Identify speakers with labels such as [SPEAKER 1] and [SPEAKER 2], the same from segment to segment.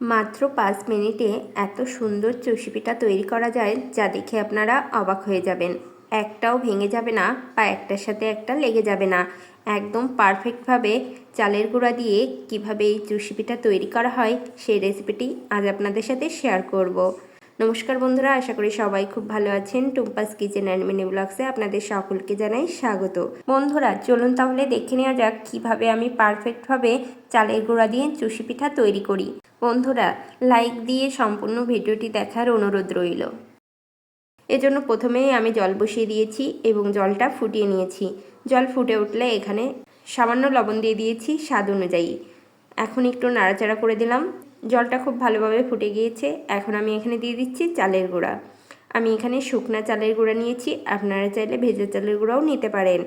[SPEAKER 1] মাত্র পাঁচ মিনিটে এত সুন্দর চুষি পিঠা তৈরি করা যায় যা দেখে আপনারা অবাক হয়ে যাবেন একটাও ভেঙে যাবে না বা একটার সাথে একটা লেগে যাবে না একদম পারফেক্টভাবে চালের গুঁড়া দিয়ে কীভাবে এই চুষি পিঠা তৈরি করা হয় সেই রেসিপিটি আজ আপনাদের সাথে শেয়ার করব। নমস্কার বন্ধুরা, আশা করি সবাই খুব ভালো আছেন। টুম্পাস কিচেন অ্যান্ড মিনি ব্লগসে আপনাদের সকলকে জানাই স্বাগত। বন্ধুরা, চলুন তাহলে দেখে নেওয়া যাক কীভাবে আমি পারফেক্টভাবে চালের গুঁড়া দিয়ে চুষি পিঠা তৈরি করি। বন্ধুরা লাইক দিয়ে সম্পূর্ণ ভিডিওটি দেখার অনুরোধ রইল। এজন্য প্রথমেই আমি জল বসিয়ে দিয়েছি এবং জলটা ফুটিয়ে নিয়েছি। জল ফুটে উঠলে এখানে সামান্য লবণ দিয়ে দিয়েছি স্বাদ অনুযায়ী। এখন একটু নাড়াচাড়া করে দিলাম। জলটা খুব ভালোভাবে ফুটে গিয়েছে। এখন আমি এখানে দিয়ে দিচ্ছি চালের গুঁড়া। আমি এখানে শুকনা চালের গুঁড়া নিয়েছি। আপনারা চাইলে ভেজা চালের গুঁড়াও নিতে পারেন।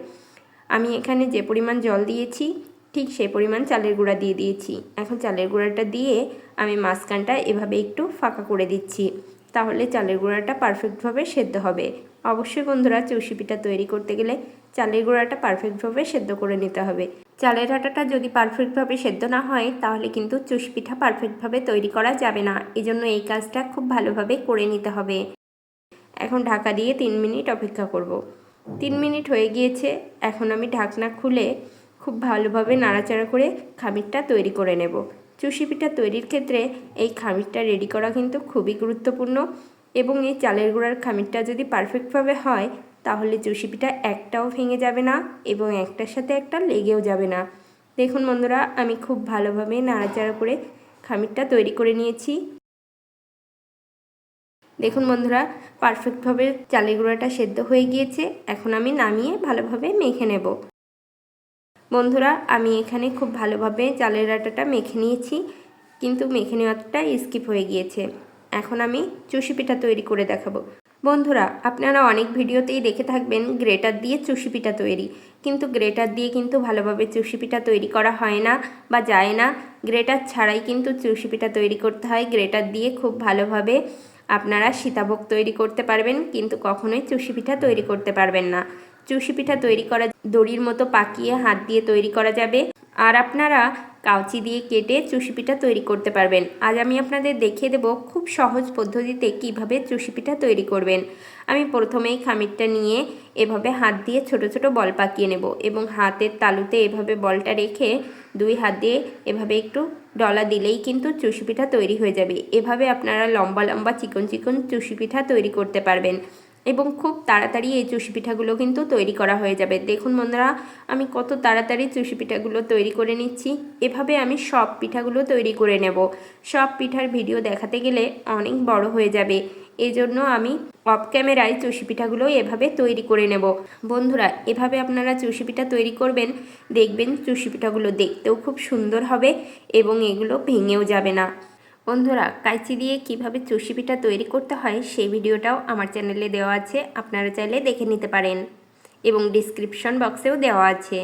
[SPEAKER 1] আমি এখানে যে পরিমাণ জল দিয়েছি, ঠিক সেই পরিমাণ চালের গুঁড়া দিয়ে দিয়েছি। এখন চালের গুঁড়াটা দিয়ে আমি মাঝখানটা এভাবে একটু ফাঁকা করে দিচ্ছি। তাহলে চালের গুঁড়াটা পারফেক্টভাবে সেদ্ধ হবে। অবশ্যই বন্ধুরা চৌষি তৈরি করতে গেলে চালের গুঁড়াটা পারফেক্টভাবে সেদ্ধ করে নিতে হবে। চালের আটাটা যদি পারফেক্টভাবে সেদ্ধ না হয়, তাহলে কিন্তু চুষি পিঠা পারফেক্টভাবে তৈরি করা যাবে না। এজন্য এই কাজটা খুব ভালোভাবে করে নিতে হবে। এখন ঢাকা দিয়ে তিন মিনিট অপেক্ষা করব। তিন মিনিট হয়ে গিয়েছে। এখন আমি ঢাকনা খুলে খুব ভালোভাবে নাড়াচাড়া করে খামিরটা তৈরি করে নেব। চুষি পিঠা তৈরির ক্ষেত্রে এই খামিরটা রেডি করা কিন্তু খুবই গুরুত্বপূর্ণ। এবং এই চালের গুঁড়ার খামিরটা যদি পারফেক্টভাবে হয়, তাহলে চুষি একটাও ভেঙে যাবে না এবং একটার সাথে একটা লেগেও যাবে না। দেখুন বন্ধুরা, আমি খুব ভালোভাবে নাড়াচাড়া করে খামিরটা তৈরি করে নিয়েছি। দেখুন বন্ধুরা পারফেক্টভাবে চালের গুঁড়াটা সেদ্ধ হয়ে গিয়েছে। এখন আমি নামিয়ে ভালোভাবে মেখে নেব। বন্ধুরা, আমি এখানে খুব ভালোভাবে চালের আটাটা মেখে নিয়েছি, কিন্তু মেখে নেওয়াটা স্কিপ হয়ে গিয়েছে। এখন আমি চুষি পিঠা তৈরি করে দেখাবো। বন্ধুরা, আপনারা অনেক ভিডিওতেই দেখে থাকবেন গ্রেটার দিয়ে চুষি পিঠা তৈরি। কিন্তু গ্রেটার দিয়ে কিন্তু ভালোভাবে চুষি পিঠা তৈরি করা হয় না বা যায় না। গ্রেটার ছাড়াই কিন্তু চুষি পিঠা তৈরি করতে হয়। গ্রেটার দিয়ে খুব ভালোভাবে আপনারা সীতাভোগ তৈরি করতে পারবেন, কিন্তু কখনোই চুষি পিঠা তৈরি করতে পারবেন না। চুষি পিঠা তৈরি করা দড়ির মতো পাকিয়ে হাত দিয়ে তৈরি করা যাবে। আর আপনারা কাউচি দিয়ে কেটে চুষি পিঠা তৈরি করতে পারবেন। আজ আমি আপনাদের দেখিয়ে দেব খুব সহজ পদ্ধতিতে কীভাবে চুষি পিঠা তৈরি করবেন। আমি প্রথমেই খামিরটা নিয়ে এভাবে হাত দিয়ে ছোট ছোট বল পাকিয়ে নেব এবং হাতের তালুতে এভাবে বলটা রেখে দুই হাত দিয়ে এভাবে একটু ডলা দিলেই কিন্তু চুষি পিঠা তৈরি হয়ে যাবে। এভাবে আপনারা লম্বা লম্বা চিকন চিকন চুষি পিঠা তৈরি করতে পারবেন। এবং খুব তাড়াতাড়ি এই চুষি পিঠাগুলো কিন্তু তৈরি করা হয়ে যাবে। দেখুন বন্ধুরা, আমি কত তাড়াতাড়ি চুষি পিঠাগুলো তৈরি করে নিচ্ছি। এভাবে আমি সব পিঠাগুলো তৈরি করে নেব। সব পিঠার ভিডিও দেখাতে গেলে অনেক বড় হয়ে যাবে। এই জন্য আমি অফ ক্যামেরায় চুষি পিঠাগুলো এভাবে তৈরি করে নেব। বন্ধুরা, এভাবে আপনারা চুষি পিঠা তৈরি করবেন, দেখবেন চুষি পিঠাগুলো দেখতেও খুব সুন্দর হবে এবং এগুলো ভেঙেও যাবে না। বন্ধুরা, কাইচি দিয়ে কীভাবে চুষি পিঠা তৈরি করতে হয় সেই ভিডিওটাও আমার চ্যানেলে দেওয়া আছে, আপনারা চাইলে দেখে নিতে পারেন। এবং ডিসক্রিপশন বক্সেও দেওয়া আছে।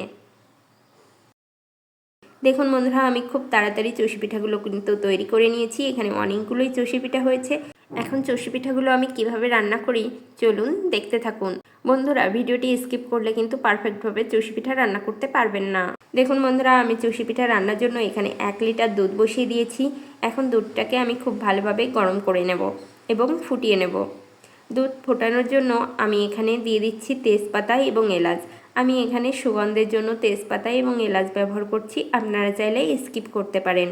[SPEAKER 1] দেখুন বন্ধুরা, আমি খুব তাড়াতাড়ি চষি পিঠাগুলো কিন্তু তৈরি করে নিয়েছি, এখানে অনেকগুলোই চষি পিঠা হয়েছে। এখন চষি পিঠাগুলো আমি কীভাবে রান্না করি, চলুন দেখতে থাকুন। বন্ধুরা, ভিডিওটি স্কিপ করলে কিন্তু পারফেক্টভাবে চষি পিঠা রান্না করতে পারবেন না। দেখুন বন্ধুরা, আমি চষি পিঠা রান্নার জন্য এখানে এক লিটার দুধ বসিয়ে দিয়েছি। এখন দুধটাকে আমি খুব ভালোভাবে গরম করে নেব এবং ফুটিয়ে নেব। দুধ ফোটানোর জন্য আমি এখানে দিয়ে দিচ্ছি তেজপাতা এবং এলাচ। আমি এখানে সুগন্ধের জন্য তেজপাতা এবং এলাচ ব্যবহার করছি, আপনারা চাইলে স্কিপ করতে পারেন।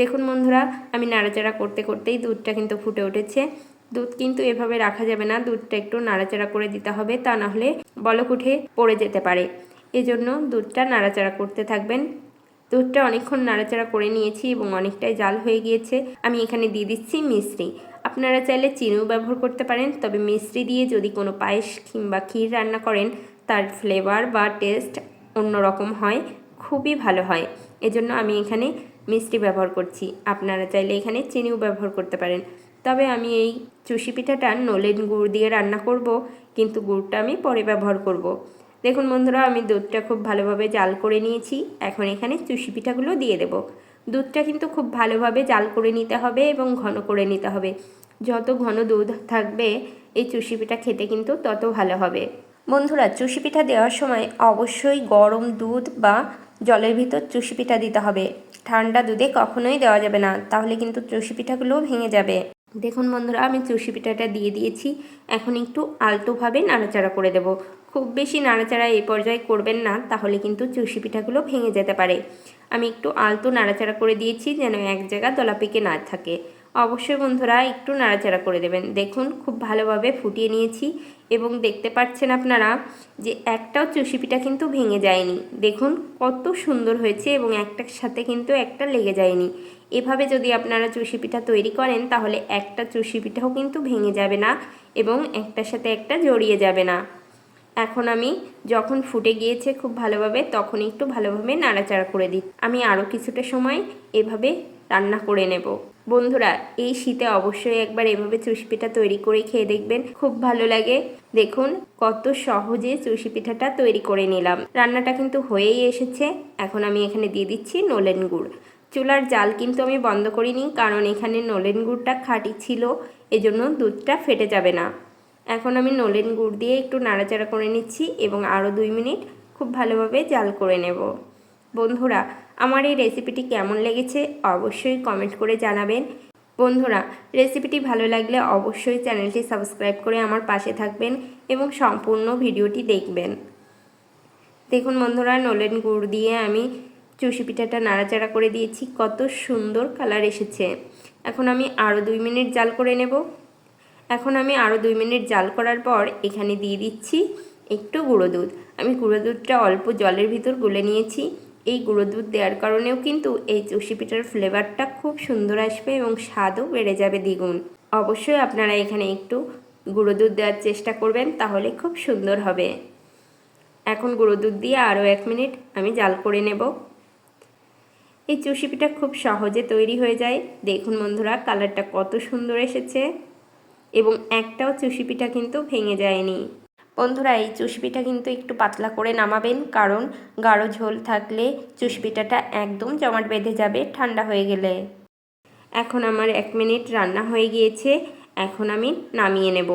[SPEAKER 1] দেখুন বন্ধুরা, আমি নাড়াচাড়া করতে করতেই দুধটা কিন্তু ফুটে উঠেছে। দুধ কিন্তু এভাবে রাখা যাবে না, দুধটা একটু নাড়াচাড়া করে দিতে হবে, তা নাহলে বলক উঠে পড়ে যেতে পারে। এজন্য দুধটা নাড়াচাড়া করতে থাকবেন। দুধটা অনেকক্ষণ নাড়াচাড়া করে নিয়েছি এবং অনেকটাই জাল হয়ে গিয়েছে। আমি এখানে দিয়ে দিচ্ছি মিশ্রি আপনারা চাইলে চিনিও ব্যবহার করতে পারেন, তবে মিশ্রি দিয়ে যদি কোনো পায়েস কিংবা ক্ষীর রান্না করেন, তার ফ্লেভার বা টেস্ট অন্যরকম হয়, খুবই ভালো হয়। এজন্য আমি এখানে মিষ্টি ব্যবহার করছি। আপনারা চাইলে এখানে চিনিও ব্যবহার করতে পারেন। তবে আমি এই চুষি পিঠাটা নলেন গুড় দিয়ে রান্না করব, কিন্তু গুড়টা আমি পরে ব্যবহার করব। দেখুন বন্ধুরা, আমি দুধটা খুব ভালোভাবে জাল করে নিয়েছি। এখন এখানে চুষি পিঠাগুলো দিয়ে দেব। দুধটা কিন্তু খুব ভালোভাবে জাল করে নিতে হবে এবং ঘন করে নিতে হবে। যত ঘন দুধ থাকবে, এই চুষি পিঠা খেতে কিন্তু তত ভালো হবে। বন্ধুরা, চুষি পিঠা দেওয়ার সময় অবশ্যই গরম দুধ বা জলের ভিতর চুষি পিঠা দিতে হবে। ঠান্ডা দুধে কখনোই দেওয়া যাবে না, তাহলে কিন্তু চুষি পিঠাগুলোও ভেঙে যাবে। দেখুন বন্ধুরা, আমি চুষি পিঠাটা দিয়ে দিয়েছি। এখন একটু আলতোভাবে নাড়াচাড়া করে দেব। খুব বেশি নাড়াচাড়া এই পর্যায়ে করবেন না, তাহলে কিন্তু চুষি পিঠাগুলো ভেঙে যেতে পারে। আমি একটু আলতো নাড়াচাড়া করে দিয়েছি যেন এক জায়গা দলা পেকে না থাকে। অবশ্যই বন্ধুরা, একটু নাড়াচাড়া করে দেবেন। দেখুন, খুব ভালোভাবে ফুটিয়ে নিয়েছি এবং দেখতে পাচ্ছেন আপনারা যে একটাও চুষি পিঠা কিন্তু ভেঙে যায়নি। দেখুন, কত সুন্দর হয়েছে এবং একটার সাথে কিন্তু একটা লেগে যায়নি। এভাবে যদি আপনারা চুষি পিঠা তৈরি করেন, তাহলে একটা চুষি পিঠাও কিন্তু ভেঙে যাবে না এবং একটার সাথে একটা জড়িয়ে যাবে না। এখন আমি যখন ফুটে গিয়েছে খুব ভালোভাবে, তখন একটু ভালোভাবে নাড়াচাড়া করে দিই। আমি আরও কিছুটা সময় এভাবে রান্না করে নেব। বন্ধুরা, এই শীতে অবশ্যই একবার এভাবে চুষি পিঠা তৈরি করে খেয়ে দেখবেন, খুব ভালো লাগে। দেখুন, কত সহজে চুষি পিঠাটা তৈরি করে নিলাম। রান্নাটা কিন্তু হয়েই এসেছে। এখন আমি এখানে দিয়ে দিচ্ছি নলেন গুড়। চুলার জাল কিন্তু আমি বন্ধ করিনি, কারণ এখানে নলেন গুড়টা খাঁটি ছিল, এজন্য দুধটা ফেটে যাবে না। এখন আমি নলেন গুড় দিয়ে একটু নাড়াচাড়া করে নিচ্ছি এবং আরও দুই মিনিট খুব ভালোভাবে জাল করে নেব। বন্ধুরা, আমার এই রেসিপিটি কেমন লেগেছে অবশ্যই কমেন্ট করে জানাবেন। বন্ধুরা, রেসিপিটি ভালো লাগলে অবশ্যই চ্যানেলটি সাবস্ক্রাইব করে আমার পাশে থাকবেন এবং সম্পূর্ণ ভিডিওটি দেখবেন। দেখুন বন্ধুরা, নলেন গুড় দিয়ে আমি চুষি পিঠাটা নাড়াচাড়া করে দিয়েছি। কত সুন্দর কালার এসেছে। এখন আমি আরও দুই মিনিট জাল করে নেব। এখন আমি আরও দুই মিনিট জাল করার পর এখানে দিয়ে দিচ্ছি একটু গুঁড়ো দুধ। আমি গুঁড়ো দুধটা অল্প জলের ভিতর গুলে নিয়েছি। এই গুঁড়ো দুধ দেওয়ার কারণেও কিন্তু এই চুষি পিঠার ফ্লেভারটা খুব সুন্দর আসবে এবং স্বাদও বেড়ে যাবে দ্বিগুণ। অবশ্যই আপনারা এখানে একটু গুঁড়ো দুধ দেওয়ার চেষ্টা করবেন, তাহলে খুব সুন্দর হবে। এখন গুঁড়ো দুধ দিয়ে আরও এক মিনিট আমি জাল করে নেব। এই চুষি পিঠা খুব সহজে তৈরি হয়ে যায়। দেখুন বন্ধুরা, কালারটা কত সুন্দর এসেছে। এবং একটাও চুষি পিঠা কিন্তু ভেঙে যায়নি। বন্ধুরা, এই চুষি পিঠা কিন্তু একটু পাতলা করে নামাবেন, কারণ গাঢ় ঝোল থাকলে চুষি পিঠাটা একদম জমাট বেঁধে যাবে ঠান্ডা হয়ে গেলে। এখন আমার এক মিনিট রান্না হয়ে গিয়েছে, এখন আমি নামিয়ে নেব।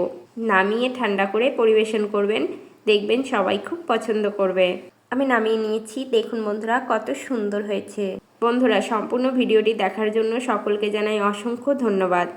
[SPEAKER 1] নামিয়ে ঠান্ডা করে পরিবেশন করবেন, দেখবেন সবাই খুব পছন্দ করবে। আমি নামিয়ে নিয়েছি, দেখুন বন্ধুরা, কত সুন্দর হয়েছে। বন্ধুরা, সম্পূর্ণ ভিডিওটি দেখার জন্য সকলকে জানাই অসংখ্য ধন্যবাদ।